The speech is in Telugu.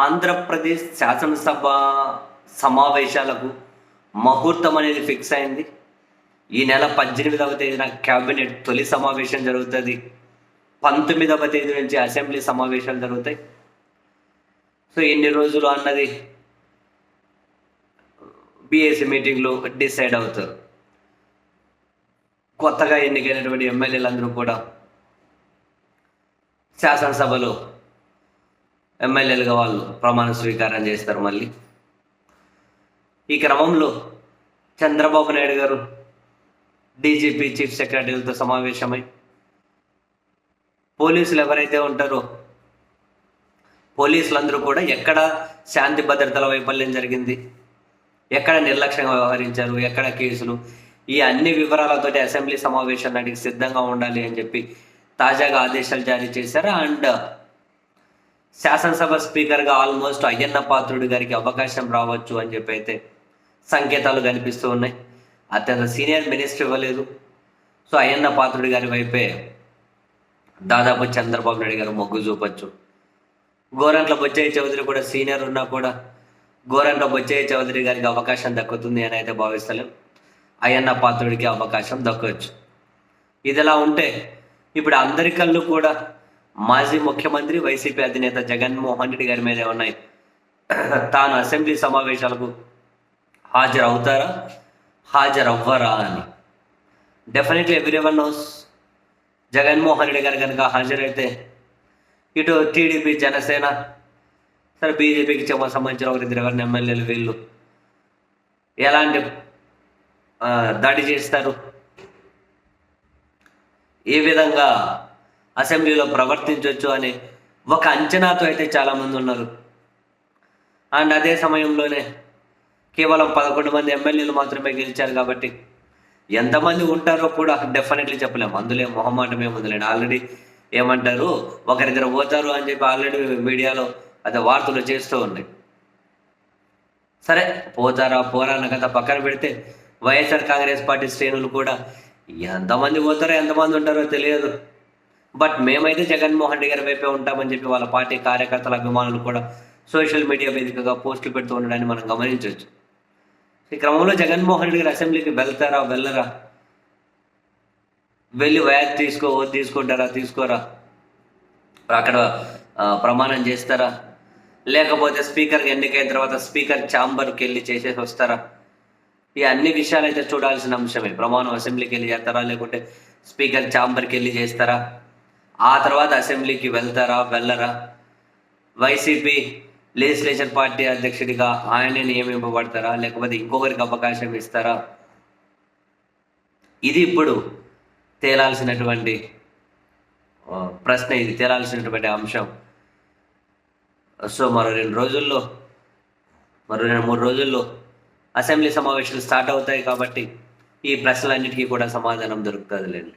ఆంధ్రప్రదేశ్ శాసనసభ సమావేశాలకు ముహూర్తం అనేది ఫిక్స్ అయింది. ఈ నెల పద్దెనిమిదవ తేదీన క్యాబినెట్ తొలి సమావేశం జరుగుతుంది. పంతొమ్మిదవ తేదీ నుంచి అసెంబ్లీ సమావేశాలు జరుగుతాయి. సో ఎన్ని రోజులు అన్నది బీఏసీ మీటింగ్లో డిసైడ్ అవుతారు. కొత్తగా ఎన్నికైనటువంటి ఎమ్మెల్యేలందరూ కూడా శాసనసభలో ఎమ్మెల్యేలుగా వాళ్ళు ప్రమాణ స్వీకారం చేస్తారు మళ్ళీ. ఈ క్రమంలో చంద్రబాబు నాయుడు గారు డీజీపీ చీఫ్ సెక్రటరీలతో సమావేశమై పోలీసులు ఎవరైతే ఉంటారో పోలీసులందరూ కూడా ఎక్కడ శాంతి భద్రతల వైఫల్యం జరిగింది ఎక్కడ నిర్లక్ష్యంగా వ్యవహరించారు ఎక్కడ కేసులు ఈ అన్ని వివరాలతోటి అసెంబ్లీ సమావేశం నాటికి సిద్ధంగా ఉండాలి అని చెప్పి తాజాగా ఆదేశాలు జారీ చేశారు. అండ్ శాసనసభ స్పీకర్గా ఆల్మోస్ట్ అయ్యన్న పాత్రుడి గారికి అవకాశం రావచ్చు అని చెప్పి అయితే సంకేతాలు కనిపిస్తూ ఉన్నాయి. అత్యంత సీనియర్ మినిస్టర్ ఇవ్వలేదు. సో అయ్యన్న పాత్రుడి గారి వైపే దాదాపు చంద్రబాబు నాయుడు గారు మొగ్గు చూపొచ్చు. గోరంట్ల బొచ్చయ్య చౌదరి కూడా సీనియర్ ఉన్నా కూడా గోరంట్ల బొచ్చయ్య చౌదరి గారికి అవకాశం దక్కుతుంది అని అయితే భావిస్తలేం. అయ్యన్న పాత్రుడికి అవకాశం దక్కవచ్చు ఇదిలా ఉంటే ఇప్పుడు అందరి కళ్ళు కూడా మాజీ ముఖ్యమంత్రి వైసీపీ అధినేత జగన్మోహన్ రెడ్డి గారి మీదే ఉన్నాయి తాను అసెంబ్లీ సమావేశాలకు హాజరవుతారా? హాజరవ్వరా అని. Definitely everyone knows Jaganmohan Reddy garu కనుక హాజరైతే ఇటు టీడీపీ జనసేన సరే బీజేపీకి సంబంధించిన ఒక ఇద్దరు ఎవరిని ఎమ్మెల్యేలు వీళ్ళు ఎలాంటి దాడి చేస్తారు? ఏ విధంగా అసెంబ్లీలో ప్రవర్తించవచ్చు అనే ఒక అంచనాతో అయితే చాలామంది ఉన్నారు. అండ్ అదే సమయంలోనే కేవలం పదకొండు మంది ఎమ్మెల్యేలు మాత్రమే గెలిచారు కాబట్టి ఎంతమంది ఉంటారో కూడా డెఫినెట్లీ చెప్పలేము. అందులో మొహమాటం ఏముందిలేండి ఆల్రెడీ ఏమంటారు? ఒకరిద్దరు పోతారు అని చెప్పి ఆల్రెడీ మీడియాలో అదే వార్తలు చేస్తూ ఉన్నాయి. సరే పోతారా పోరా అన్న కథ పక్కన పెడితే వైఎస్ఆర్ కాంగ్రెస్ పార్టీ శ్రేణులు కూడా ఎంతమంది పోతారో ఎంతమంది ఉంటారో తెలియదు. బట్ మేమైతే జగన్మోహన్ రెడ్డి గారి వైపే ఉంటామని చెప్పి వాళ్ళ పార్టీ కార్యకర్తల అభిమానులు కూడా సోషల్ మీడియా వేదికగా పోస్టులు పెడుతూ ఉండడాన్ని మనం గమనించవచ్చు. ఈ క్రమంలో జగన్మోహన్ రెడ్డి గారు అసెంబ్లీకి వెళ్తారా వెళ్ళరా? వెళ్ళి వైర్ తీసుకో తీసుకుంటారా తీసుకోరా? అక్కడ ప్రమాణం చేస్తారా? లేకపోతే స్పీకర్కి ఎన్నికైన తర్వాత స్పీకర్ ఛాంబర్కి వెళ్ళి చేసేసి వస్తారా? ఈ అన్ని విషయాలు అయితే చూడాల్సిన అంశమే. ప్రమాణం అసెంబ్లీకి వెళ్ళి చేస్తారా లేకుంటే స్పీకర్ ఛాంబర్కి వెళ్ళి చేస్తారా? ఆ తర్వాత అసెంబ్లీకి వెళ్తారా వెళ్ళరా? వైసీపీ లెజిస్లేచర్ పార్టీ అధ్యక్షుడిగా ఆయనే నియమింపబడతారా లేకపోతే ఇంకొకరికి అవకాశం ఇస్తారా? ఇది ఇప్పుడు తేలాల్సినటువంటి ప్రశ్న ఇది తేలాల్సినటువంటి అంశం. సో మరో రెండు రోజుల్లో మరో రెండు మూడు రోజుల్లో అసెంబ్లీ సమావేశాలు స్టార్ట్ అవుతాయి కాబట్టి ఈ ప్రశ్నలన్నిటికీ కూడా సమాధానం దొరుకుతుంది లేండి